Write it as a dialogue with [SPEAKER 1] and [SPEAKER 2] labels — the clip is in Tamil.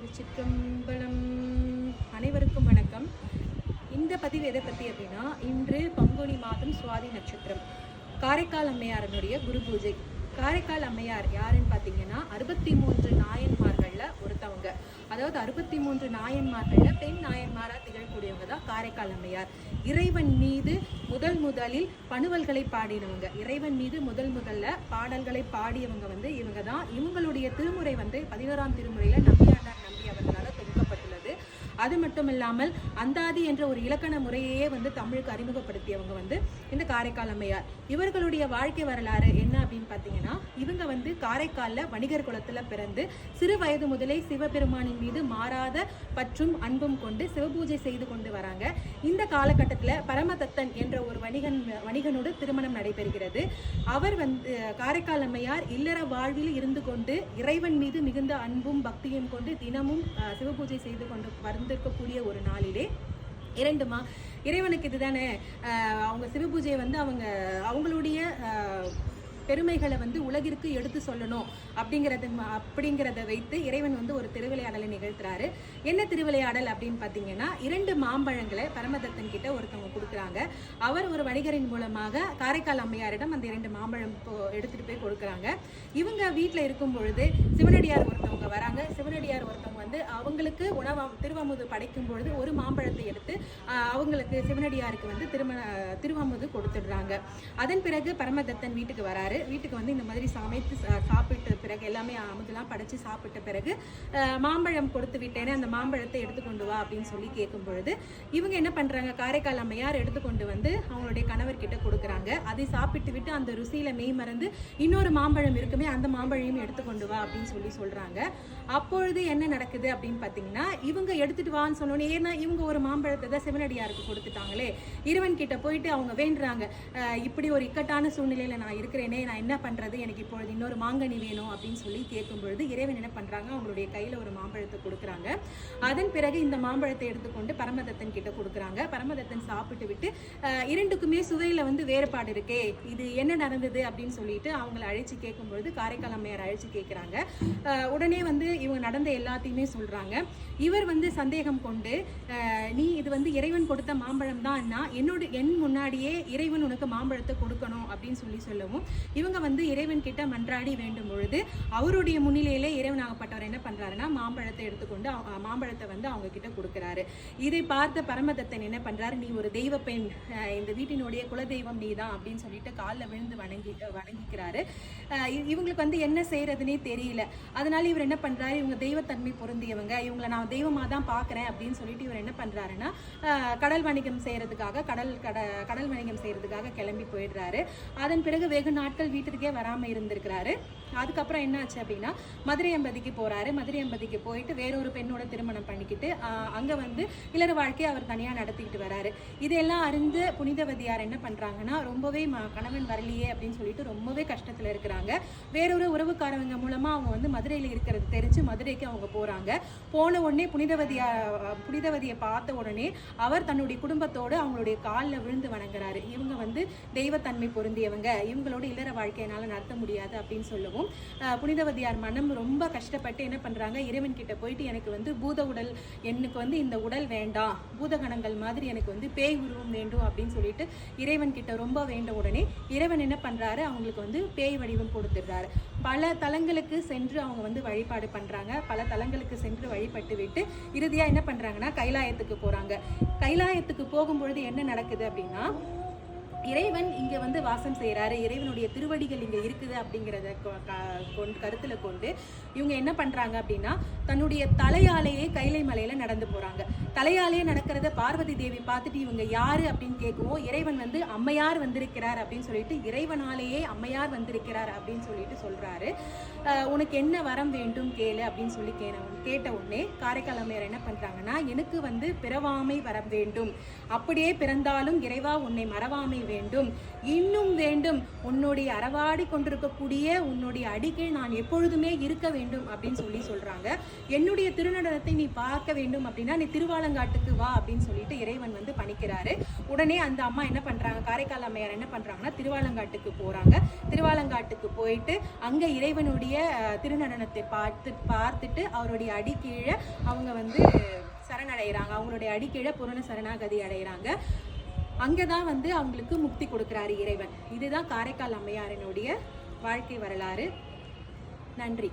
[SPEAKER 1] திருச்சிற்றம்பலம். அனைவருக்கும் வணக்கம். இந்த பதிவு எதை பற்றி அப்படின்னா இன்று பங்குனி மாதம் சுவாதி நட்சத்திரம். காரைக்கால் அம்மையாரனுடைய குரு பூஜை. காரைக்கால் அம்மையார் யாருன்னு பார்த்தீங்கன்னா அறுபத்தி மூன்று நாயன்மார்களில் ஒருத்தவங்க. அதாவது அறுபத்தி மூன்று நாயன்மார்களில் பெண் நாயன்மாராக திகழக்கூடியவங்க தான் காரைக்கால் அம்மையார். இறைவன் மீது முதல் முதலில் பணுவல்களை பாடினவங்க. இறைவன் மீது முதல் முதல்ல பாடல்களை பாடியவங்க வந்து இவங்க தான். இவங்களுடைய திருமுறை வந்து பதினோராம் திருமுறையில் நம்பியாண்டார் அது மட்டும் இல்லாமல் அந்தாதி என்ற ஒரு இலக்கண முறையையே வந்து தமிழுக்கு அறிமுகப்படுத்தியவங்க வந்து இந்த காரைக்கால் அம்மையார். இவர்களுடைய வாழ்க்கை வரலாறு என்ன அப்படின்னு பார்த்தீங்கன்னா இவங்க வந்து காரைக்காலில் வணிகர் குலத்தில் பிறந்து சிறு வயது முதலே சிவபெருமானின் மீது மாறாத பற்றும் அன்பும் கொண்டு சிவபூஜை செய்து கொண்டு வராங்க. இந்த காலகட்டத்தில் பரமதத்தன் என்ற ஒரு வணிகன் வணிகனோடு திருமணம் நடைபெறுகிறது. அவர் வந்து காரைக்கால் அம்மையார் இல்லற வாழ்வில் இருந்து கொண்டு இறைவன் மீது மிகுந்த அன்பும் பக்தியும் கொண்டு தினமும் சிவபூஜை செய்து கொண்டு வந்திருக்கக்கூடிய ஒரு நாளிலே இரண்டுமா? இறைவனுக்கு இதுதானே அவங்க சிவபூஜையை வந்து அவங்க அவங்களுடைய பெருமைகளை வந்து உலகிற்கு எடுத்து சொல்லணும் அப்படிங்கிறது அப்படிங்கிறத வைத்து இறைவன் வந்து ஒரு திருவிளையாடலை நிகழ்த்துறாரு. என்ன திருவிளையாடல் அப்படின்னு பார்த்தீங்கன்னா இரண்டு மாம்பழங்களை பரமதத்தன் கிட்ட ஒருத்தவங்க கொடுக்குறாங்க. அவர் ஒரு வணிகரின் மூலமாக காரைக்கால் அம்மையாரிடம் அந்த இரண்டு மாம்பழம் போ- எடுத்துட்டு போய் கொடுக்குறாங்க. இவங்க வீட்டில் இருக்கும் பொழுது சிவனடியார் ஒருத்தவங்க வராங்க. சிவனடியார் ஒருத்தவங்க வந்து அவங்களுக்கு உணவம் திருவாமுது படைக்கும் பொழுது ஒரு மாம்பழத்தை எடுத்து அவங்களுக்கு சிவனடியாருக்கு வந்து திருமண திருவாமுது கொடுத்துடுறாங்க. அதன் பிறகு பரமதத்தன் வீட்டுக்கு வராரு. வீட்டுக்கு வந்து இந்த மாதிரி சமைத்து சா- பிறகு எல்லாமே அமுதெல்லாம் படைச்சு சாப்பிட்ட பிறகு மாம்பழம் கொடுத்து விட்டேனே அந்த மாம்பழத்தை எடுத்துக்கொண்டு வா அப்படின்னு சொல்லி கேட்கும் பொழுது இவங்க என்ன பண்ணுறாங்க காரைக்கால் அம்மையார் எடுத்துக்கொண்டு வந்து அவங்களுடைய கணவர்கிட்ட கொடுக்குறாங்க. அதை சாப்பிட்டு விட்டு அந்த ருசியில் மெய் மறந்து இன்னொரு மாம்பழம் இருக்குமே அந்த மாம்பழையும் எடுத்துக்கொண்டு வா அப்படின்னு சொல்லி சொல்கிறாங்க அப்பொழுது என்ன நடக்குது அப்படின்னு பார்த்தீங்கன்னா இவங்க எடுத்துட்டு வான்னு சொன்னோன்னே ஏன்னா இவங்க ஒரு மாம்பழத்தை தான் சிவனடியாருக்கு கொடுத்துட்டாங்களே. இறைவன் கிட்ட போயிட்டு அவங்க வேண்டுறாங்க இப்படி ஒரு இக்கட்டான சூழ்நிலையில் நான் இருக்கிறேனே நான் என்ன பண்ணுறது எனக்கு இப்பொழுது இன்னொரு மாங்கனி வேணும் அப்படின்னு சொல்லி கேட்கும் பொழுது இறைவன் என்ன பண்ணுறாங்க அவங்களுடைய கையில் ஒரு மாம்பழத்தை கொடுக்குறாங்க. அதன் பிறகு இந்த மாம்பழத்தை எடுத்துக்கொண்டு பரமதத்தன் கிட்ட கொடுக்குறாங்க. பரமதத்தன் சாப்பிட்டு விட்டு இரண்டுக்குமே சுவையில் வந்து வேறுபாடு இருக்கே இது என்ன நடந்தது அப்படின்னு சொல்லிட்டு அவங்கள அழைச்சு கேட்கும் பொழுது காரைக்கால் அம்மையார் அழைச்சி கேட்குறாங்க. உடனே வந்து இவங்க நடந்த எல்லாத்தையுமே சொல்கிறாங்க இவர் வந்து சந்தேகம் கொண்டு நீ இது வந்து இறைவன் கொடுத்த மாம்பழம் தான்னா என்னோட என் முன்னாடியே இறைவன் உனக்கு மாம்பழத்தை கொடுக்கணும் அப்படின்னு சொல்லி சொல்லவும் இவங்க வந்து இறைவன் கிட்ட மன்றாடி வேண்டும் பொழுது அவருடைய முன்னிலையிலே இறைவனாகப்பட்டவர் என்ன பண்ணுறாருன்னா மாம்பழத்தை எடுத்துக்கொண்டு மாம்பழத்தை வந்து அவங்க கிட்ட கொடுக்குறாரு. இதை பார்த்த பரமதத்தன் என்ன பண்ணுறாரு நீ ஒரு தெய்வ பெண் இந்த வீட்டினுடைய குலதெய்வம் நீ தான் அப்படின்னு சொல்லிட்டு காலில் விழுந்து வணங்கி வணங்கிக்கிறாரு. இவங்களுக்கு வந்து என்ன செய்கிறதுனே தெரியல. அதனால இவர் என்ன பண்ணுறாரு இவங்க தெய்வத்தன்மை பொருந்தியவங்க இவங்களை நான் தெய்வமாக தான் பார்க்குறேன் அப்படின்னு சொல்லிட்டு இவர் என்ன பண்ணுறாருன்னா கடல் வணிகம் செய்கிறதுக்காக கடல் கட கடல் வணிகம் செய்கிறதுக்காக கிளம்பி போயிடுறாரு. அதன் பிறகு வெகு நாட்கள் வீட்டுக்கே வராமல் இருந்திருக்கிறாரு. அதுக்கப்புறம் என்ன ஆச்சு அப்படின்னா மதுரை அம்பதிக்கு போகிறாரு மதுரை அம்பதிக்கு போயிட்டு வேறொரு பெண்ணோட திருமணம் பண்ணிக்கிட்டு அங்கே வந்து இல்லற வாழ்க்கையை அவர் தனியாக நடத்திக்கிட்டு வராரு. இதெல்லாம் அறிந்து புனிதவதியார் என்ன பண்ணுறாங்கன்னா ரொம்பவே ம- கணவன் வரலையே அப்படின்னு சொல்லிட்டு ரொம்பவே கஷ்டத்தில் இருக்கிறாங்க. வேறொரு உறவுக்காரவங்க மூலமாக அவங்க வந்து மதுரையில் இருக்கிறது தெரிஞ்சு மதுரைக்கு அவங்க போகிறாங்க போன உடனே புனிதவதியா புனிதவதியை பார்த்த உடனே அவர் தன்னுடைய குடும்பத்தோடு அவங்களுடைய காலில் விழுந்து வணங்குறாரு. இவங்க வந்து தெய்வத்தன்மை பொருந்தியவங்க. இவங்களோட இல்லற வாழ்க்கையினால நடத்த முடியாது அப்படின்னு சொல்லவும் புனிதவதியார் மனம் ரொம்ப கஷ்டப்பட்டு என்ன பண்றாங்க? இறைவன் கிட்ட போயிட்டு எனக்கு வந்து பூத உடல் எனக்கு வந்து இந்த உடல் வேண்டாம். பூதகணங்கள் மாதிரி எனக்கு வந்து பேய் உருவம் வேண்டும் அப்படின்னு சொல்லிட்டு இறைவன் கிட்ட ரொம்ப வேண்ட உடனே இறைவன் என்ன பண்றாரு? அவங்களுக்கு வந்து பேய் வடிவம் கொடுத்துடுறாரு. பல தலங்களுக்கு சென்று அவங்க வந்து வழிபாடு பண்றாங்க. பல தலங்களுக்கு சென்று வழிபட்டு விட்டு இறுதியா என்ன பண்றாங்கன்னா கைலாயத்துக்கு போறாங்க. கைலாயத்துக்கு போகும்பொழுது என்ன நடக்குது அப்படின்னா இறைவன் இங்கே வந்து வாசம் செய்கிறாரு இறைவனுடைய திருவடிகள் இங்கே இருக்குது அப்படிங்கிறத கொ- க- கொண்டு கொண்டு இவங்க என்ன பண்ணுறாங்க அப்படின்னா தன்னுடைய தலையாலேயே கைலை மலையில் நடந்து போகிறாங்க தலையாலேயே நடக்கிறத பார்வதி தேவி பார்த்துட்டு இவங்க யாரு அப்படின்னு கேட்கவும் இறைவன் வந்து அம்மையார் வந்திருக்கிறார் அப்படின்னு சொல்லிட்டு இறைவனாலேயே அம்மையார் வந்திருக்கிறார் அப்படின்னு சொல்லிட்டு சொல்கிறாரு உனக்கு என்ன வரம் வேண்டும் கேளு அப்படின்னு சொல்லி கேன கேட்ட உடனே காரைக்கால் அம்மையார் என்ன பண்ணுறாங்கன்னா எனக்கு வந்து பிறவாமை வரம் வேண்டும். அப்படியே பிறந்தாலும் இறைவா உன்னை மறவாமை வேண்டும் இன்னும் வேண்டும். உன்னுடைய அறவாடி கொண்டிருக்கக்கூடிய உன்னுடைய அடிக்கீழ் நான் எப்பொழுதுமே இருக்க வேண்டும் அப்படின்னு சொல்லி சொல்றாங்க. என்னுடைய திருநடனத்தை நீ பார்க்க வேண்டும் அப்படின்னா நீ திருவாலங்காட்டுக்கு வா அப்படின்னு சொல்லிட்டு இறைவன் வந்து பணிக்கிறாரு. உடனே அந்த அம்மா என்ன பண்றாங்க? காரைக்கால் அம்மையார் என்ன பண்றாங்கன்னா திருவாலங்காட்டுக்கு போறாங்க. திருவாலங்காட்டுக்கு போயிட்டு அங்க இறைவனுடைய திருநடனத்தை பார்த்து பார்த்துட்டு அவருடைய அடி கீழே அவங்க வந்து சரணடைகிறாங்க. அவங்களுடைய அடிக்கீழே புரண சரணாகதி அடைகிறாங்க. அங்கே தான் வந்து அவங்களுக்கு முக்தி கொடுக்குறாரு இறைவன். இதுதான் காரைக்கால் அம்மையாரினுடைய வாழ்க்கை வரலாறு. நன்றி.